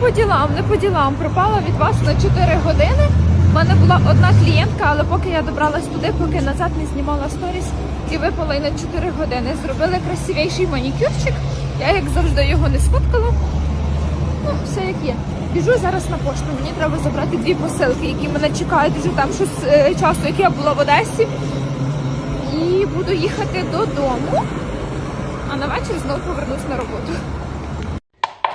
по ділам, не по ділам. Пропала від вас на 4 години. У мене була одна клієнтка, але поки я добралась туди, поки назад не знімала сторіс і випала на 4 години. Зробили красивіший манікюрчик. Я, як завжди, його не сфоткала. Ну, все як є. Біжу зараз на пошту. Мені треба забрати дві посилки, які мене чекають вже там щось е, часу, як я була в Одесі. І буду їхати додому. А на вечір знову повернусь на роботу.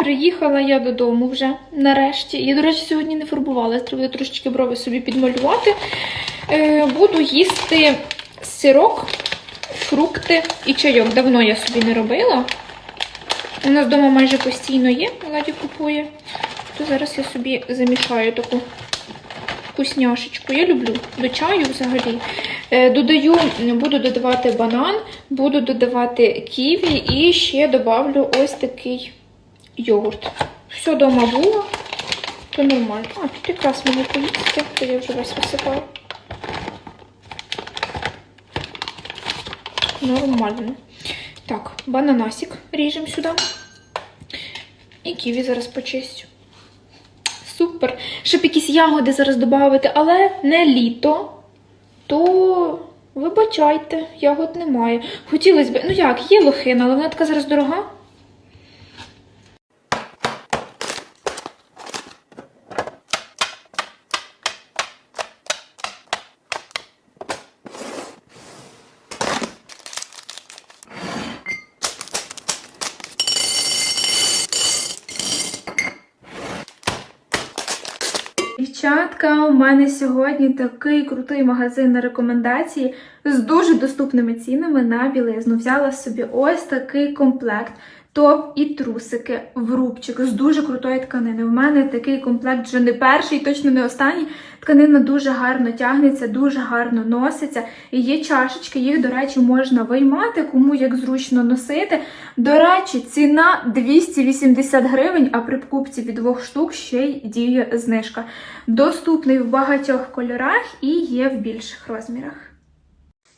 Приїхала я додому вже нарешті. Я, до речі, сьогодні не фарбувалася, треба трошечки брови собі підмалювати. Е, буду їсти сирок, фрукти і чайок. Давно я собі не робила. У нас вдома майже постійно є, Ладі купує. То зараз я собі замішаю таку вкусняшечку. Я люблю до чаю взагалі. Е, Додаю, буду додавати банан, буду додавати ківі і ще добавлю ось такий йогурт. Все вдома було, то нормально. А, тут якраз мені поїсти, то я вже весь висипала. Нормально. Так, бананасик ріжемо сюди. І ківі зараз почистю. Супер. Щоб якісь ягоди зараз додати, але не літо, то вибачайте, ягод немає. Хотілося б, ну як, є лохина, але вона така зараз дорога. Дівчатка, у мене сьогодні такий крутий магазин на рекомендації з дуже доступними цінами на білизну. Взяла собі ось такий комплект. Топ і трусики в рубчик з дуже крутої тканини. У мене такий комплект вже не перший, точно не останній. Тканина дуже гарно тягнеться, дуже гарно носиться. І є чашечки, їх, до речі, можна виймати, кому як зручно носити. До речі, ціна 280 гривень, а при покупці від двох штук ще й діє знижка. Доступний в багатьох кольорах і є в більших розмірах.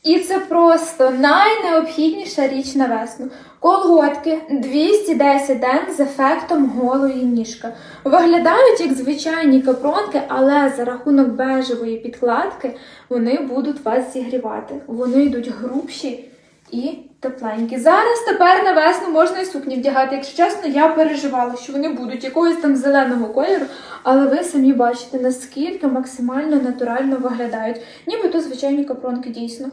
І це просто найнеобхідніша річ на весну. Колготки 210 ден з ефектом голої ніжка. Виглядають як звичайні капронки, але за рахунок бежевої підкладки вони будуть вас зігрівати. Вони йдуть грубші і тепленькі. Зараз тепер на весну можна і сукні вдягати. Якщо чесно, я переживала, що вони будуть якогось там зеленого кольору, але ви самі бачите, наскільки максимально натурально виглядають. Нібито звичайні капронки дійсно.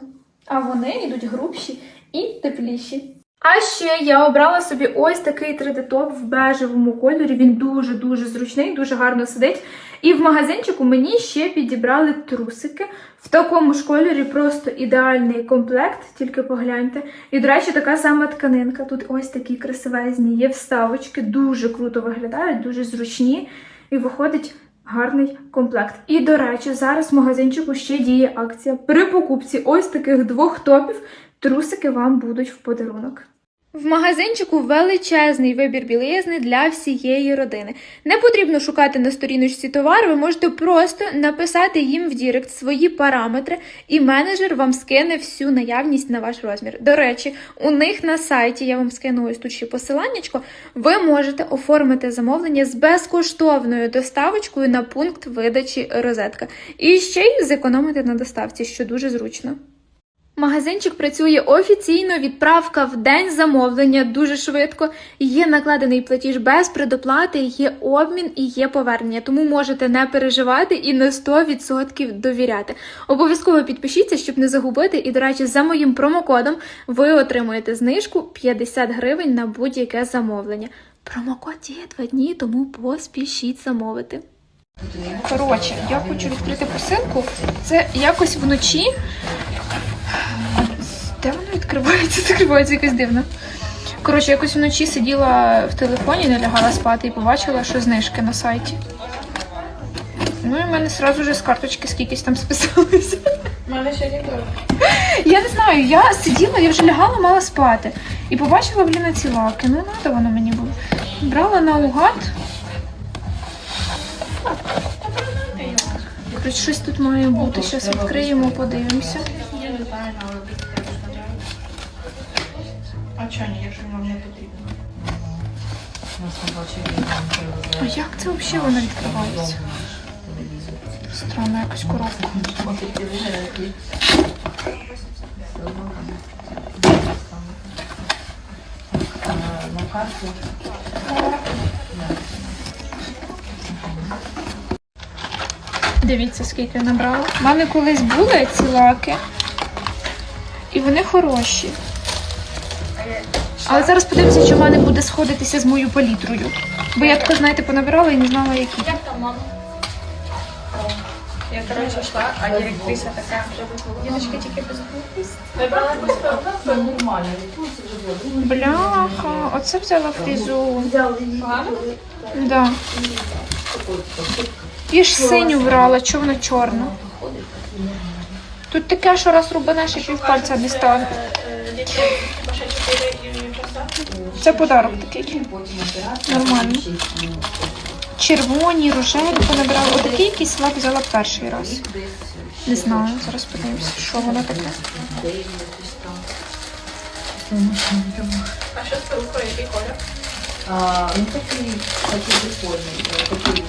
А вони йдуть грубші і тепліші. А ще я обрала собі ось такий 3D-топ в бежевому кольорі. Він дуже-дуже зручний, дуже гарно сидить. І в магазинчику мені ще підібрали трусики. В такому ж кольорі просто ідеальний комплект, тільки погляньте. І, до речі, така сама тканинка. Тут ось такі красивезні є вставочки, дуже круто виглядають, дуже зручні. І виходить гарний комплект. І, до речі, зараз в магазинчику ще діє акція. При покупці ось таких двох топів трусики вам будуть в подарунок. В магазинчику величезний вибір білизни для всієї родини. Не потрібно шукати на сторіночці товар, ви можете просто написати їм в Дірект свої параметри, і менеджер вам скине всю наявність на ваш розмір. До речі, у них на сайті, я вам скину ось тут ще посиланнячко, ви можете оформити замовлення з безкоштовною доставочкою на пункт видачі розетка. І ще й зекономити на доставці, що дуже зручно. Магазинчик працює офіційно, відправка в день замовлення дуже швидко. Є накладений платіж без предоплати, є обмін і є повернення. Тому можете не переживати і на 100% довіряти. Обов'язково підпишіться, щоб не загубити. І, до речі, за моїм промокодом ви отримуєте знижку 50 гривень на будь-яке замовлення. Промокод діє два дні, тому поспішіть замовити. Коротше, я хочу відкрити посилку. Це якось вночі. Відкривається? Закривається якось дивно. Коротше, якось вночі сиділа в телефоні, не лягала спати і побачила, що знижки на сайті. Ну і в мене одразу вже з карточки скількись там списалося. У мене ще ніколи. Я не знаю, я сиділа, я вже лягала, мала спати. І побачила, блін, ці лаки. Ну, надо воно мені було. Брала наугад. Щось тут має бути. Зараз відкриємо, подивимося. А чого ні, якщо вам не потрібно? А як це взагалі воно відкривається? Странно якось коробка. На карту. Дивіться, скільки я набрала. У мене колись були ці лаки, і вони хороші. Але зараз подивимося, що в мене буде сходитися з моєю палітрою. Бо я тако, знаєте, понабирала і не знала, які. Як там, мама? Я, коротше, йшла, а директриса така. Діночка тільки без нормально. Бляха, оце взяла фрізу. Да. І ж синю брала, чого вона чорна. Тут таке, що раз рубанеш і півпальця не стане. Дітей, хіба ще 4 і часа? Це подарок такий. Нормально. Червоні, рожеві понабирала. Отакий якийсь лак взяла перший раз. Не знаю, зараз подивимося, що воно таке. А що з пилкою, який колір? Він такий, такий прикольний. е, Такий.